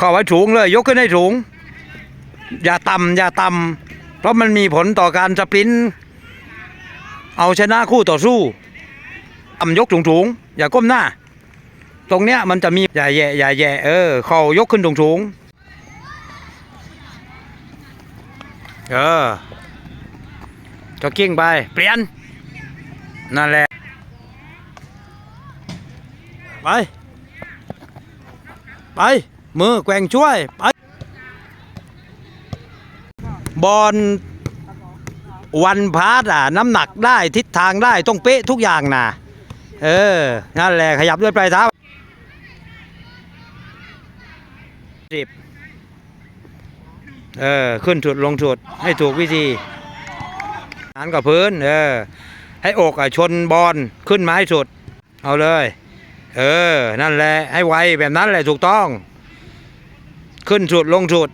ข้าไว้ถุงเลย ยกขึ้นให้ถุงอย่าต่ำอย่าต่ำเพราะมันมีผลต่อการสปรินต์เอาชนะคู่ต่อสู้ต่ำยกถุงถุงๆอย่าก้มหน้า ตรงเนี้ยมันจะมีอย่าแย่อย่าแย่เออเข่ายกขึ้นถุงถุงๆเออจ็อกกิ้งไป เปลี่ยน นั่นแหละ ไป ไป มือแกว่งช่วยไปบอลวันพาร์ตอะ น้ำหนักได้ทิศทางได้ต้องเป๊ะทุกอย่างนะเออ นั่นแหละขยับด้วยปลายเท้าสิบเออ ขึ้นจุดลงจุดให้ถูกวิธีหันกับพื้น เออ ให้อกอะชนบอลขึ้นมาให้สุด เอาเลย เออ นั่นแหละ ให้ไวแบบนั้นแหละถูกต้อง ขึ้นสุดลงสุด